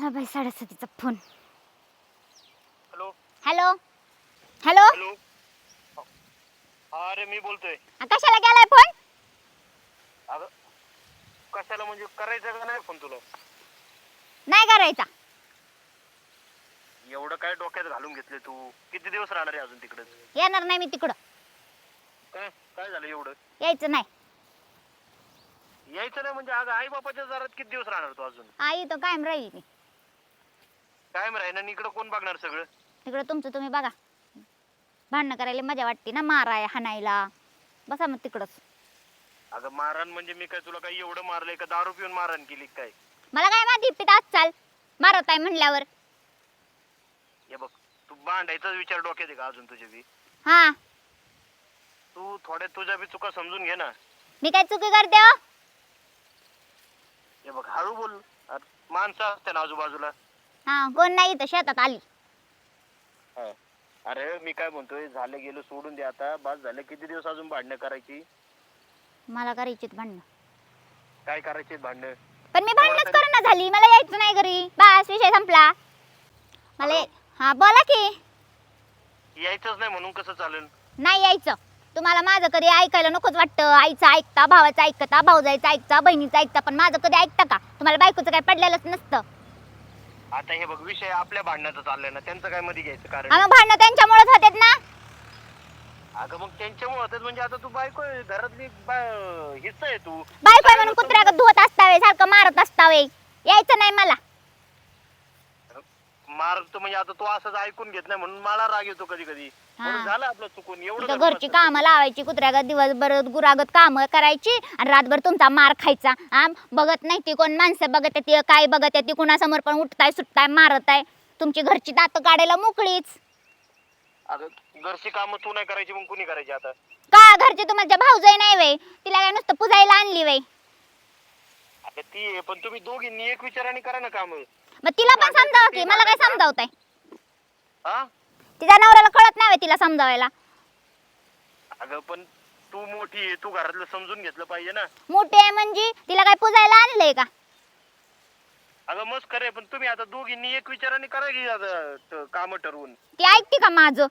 आला बाई साडेसातीचा phone. Hello. Hello. Hello. Hello. अरे मी बोलतोय. आ, कशाला गेलाय फोन? अगं कशाला म्हणजे करायचं का नाही फोन तुला? नाही करायचा. एवढं काय डोक्यात घालून घेतले तू? किती दिवस राहणार आहे अजून तिकडे? येणार नाही मी तिकडं. काय काय झालं एवढं? यायचं नाही. यायचं नाही म्हणजे अगं आई बापाच्या दारात किती दिवस राहणार तू अजून? आई तो कायम राहील. मी काय राहीना इकडं कोण बघणार सगळं? तिकडं तुमचं तुम्ही बघा. भांडणं करायला मजा वाटते ना माराय हाणायला. बसा मग तिकडंच. अगं मारहाण म्हणजे मी काय तुला काही एवढं मारलंय का? दारू पिऊन मारहाण केली काय? मला काय माहिती पितात चाल. मारत आहे म्हणल्यावर. हे बघ तू भांडायचाच विचार डोक्यात आहे का अजून तुझे बी? हा. तू थोड्या तुझ्या बी चुका समजून घे ना. मी काय चुकी करते हो? हे बघ हळू बोल. अरे, माणसं असते ना आजूबाजूला. हा कोण नाही इथं शेतात आली. हा. अरे मी काय म्हणतोय झालं गेलं सोडून दे आता. बस झालं किती दिवस अजून भांडणं करायची? मला करायची भांडणं. काय करायचे भांडणं? पण मी भांडणच करणं झाली. मला यायचं नाही घरी. बस विषय संपला. मला हा बोला की. यायचंच नाही म्हणून कसं चालेल? नाही यायचं. तुम्हाला माझं कधी ऐकायला नकोच वाटतं. आईचं ऐकता भावाचं ऐकता भाऊजाईचं ऐकता बहिणीचं ऐकता पण माझं कधी ऐकता का? तुम्हाला बायकोचं काय पडलेलंच नसतं. आता हे बघ विषय आपल्या भांडणाचा चाललाय ना त्यांचं काय मध्ये घ्यायचं कारण? हा मग भांडणं त्यांच्यामुळेच होतात ना. अगं मग त्यांच्यामुळे होतात म्हणजे आता तू बायको आहे, घरातली बा- हिस्सा आहे तू. बायको आहे म्हणून कुत्र्याकडे धुवत असतावे सारखं मारत असतावे. यायचं नाही मला. मारतो म्हणजे आता तू असंच ऐकून घेत नाही म्हणून मला राग येतो कधी कधी. म्हणून झालं आपलं चुकून एवढं घरची. कामं लावायची कुत्र्यागत दिवसभर गुरागत कामं करायची आणि रातभर तुमचा मार खायचा. हा बघत नाही ती कोण माणसं बघत येते काय बघत येते कुणासमोर पण उठताय सुटताय मारत आहे तुमची घरची दात काढायला मोकळीच. घरची कामं तू नाही करायची मग कुणी करायची आता? का घरची तुमच्या भाऊजाई नाही वय? तिला काय नुसतं पुजायला आणली अगं ती आहे, पण तुम्ही दोघींनी एक विचाराने करा ना काम. मग तिला पण समजावं की मला काय समजावताय? हा? तिच्या नवऱ्याला कळत नाही तिला समजावायला. अगं पण तू मोठी आहे तू घरातलं समजून घेतलं पाहिजे ना. मोठी आहे म्हणजे तिला काय पुजायला आणलंय का? अगं मस्त खरंय पण तुम्ही आता दोघींनी एक विचाराने करा की आता काम ठरवून. ती ऐकते का माझं?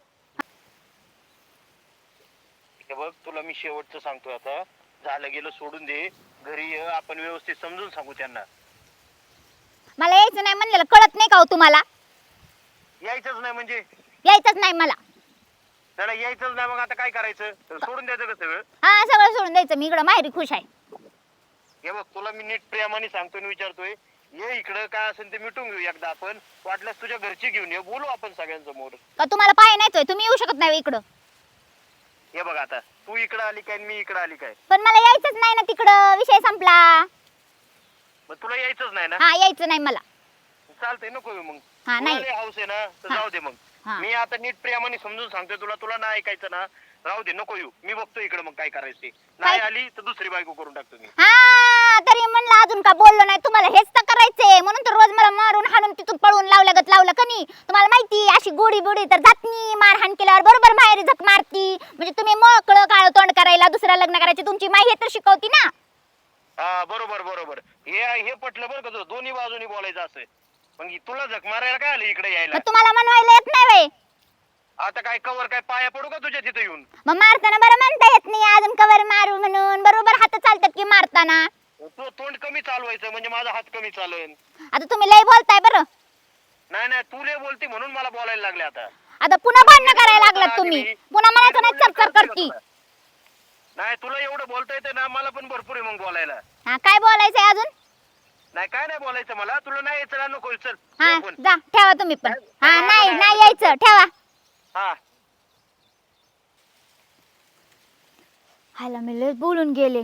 हे बघ तुला मी शेवटचं सांगतोय आता. झालं गेलं सोडून दे. घरी ये आपण व्यवस्थित समजून सांगू त्यांना. मला यायचं नाही म्हणलेलं कळत नाही का हो तुम्हाला? यायचंच नाही म्हणजे? यायचंच नाही मला. त्याला यायचंच नाही मग आता काय करायचं? सोडून द्यायचं का सगळं? हा सगळं सोडून द्यायचं मी इकडं माहेरी खुश आहे. हे बघ तुला मी नीट प्रेमाने सांगतोय आणि विचारतोय. ये इकडं काय असेल ते मिटून घेऊ एकदा आपण. वाटल्यास तुझ्या घरची घेऊन ये बोलू आपण सगळ्यांसमोर का तुम्हाला पाय नाहीच होय? तुम्ही येऊ शकत नाही इकडं. हे बघ आता तू इकडं आली काय आणि मी इकडं आली काय? पण मला यायचंच नाही ना तिकडं विषय संपला. मग तुला यायचंच नाही ना? हा यायचं नाही मला. चालतंय नको येऊ मग. हा तुला नाही. लय हाऊस आहे ना तर हा. जाऊ दे मग. हा. मी आता नीट प्रेमाने समजून सांगतोय तुला तुला नाही ऐकायचं ना. राहू दे नको येऊ. मी बघतो इकडे मग काय करायचं ते नाही आली तर दुसरी बायको करून टाकतो मी. हा तरी म्हणलं अजून का बोललो नाही? तुम्हाला हेच तर करायचंय. म्हणून तर रोज मला मारून हाणून तिथून पळून लावलं गत लावलं का नाही? तुम्हाला माहिती अशी गोडी बिडी तर जात नाही मारहाण केल्यावर बरोबर माहेरी झक मारती. म्हणजे तुम्ही मोकळं काळ तोंड करायला दुसरं लग्न करायची तुमची माई हे तर शिकवती ना. हा बरोबर बरोबर. हे हे पटलं बरं का दोन्ही बाजूनी बोलायचं असं. पण तुला झक मारायला काय आलं इकडे यायला? मग तुम्हाला म्हणवायला येत नाही आता काय कवर काय पाया पडू का तुझ्या तिथे येऊन? मग मारताना बरं म्हणता येत नाही अजून कवर मारू म्हणून. बरोबर हात चालतात की मारताना? तू तोंड कमी चालवायचं म्हणजे माझा हात कमी चालेल आता तुम्ही लय बोलताय बरं. नाही नाही तू लय बोलते म्हणून मला बोलायला लागले आता. आता पुन्हा भांडणं करायला लागलात तुम्ही. पुन्हा म्हणायचं नाही चरचर करती. नाही तुला एवढं बोलता येते ना मला पण भरपूर आहे मग बोलायला. हा काय बोलायचंय अजून? नाही काय नाही बोलायचं मला. तुला नाही यायचं ना नको चल हा ठेव फोन. जा ठेवा तुम्ही पण. हा नाही? नाही यायचं ठेवा. हा. ह्याला मी बोलून गेले.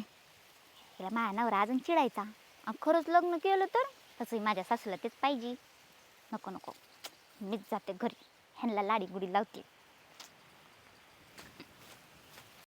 या माझ्या नवरा अजून चिडायचा. अन खरंच लग्न केलं तर तसंही माझ्या सासूला तेच पाहिजे. नको नको. मीच जाते घरी. ह्यांना लाडी गुडी लावते.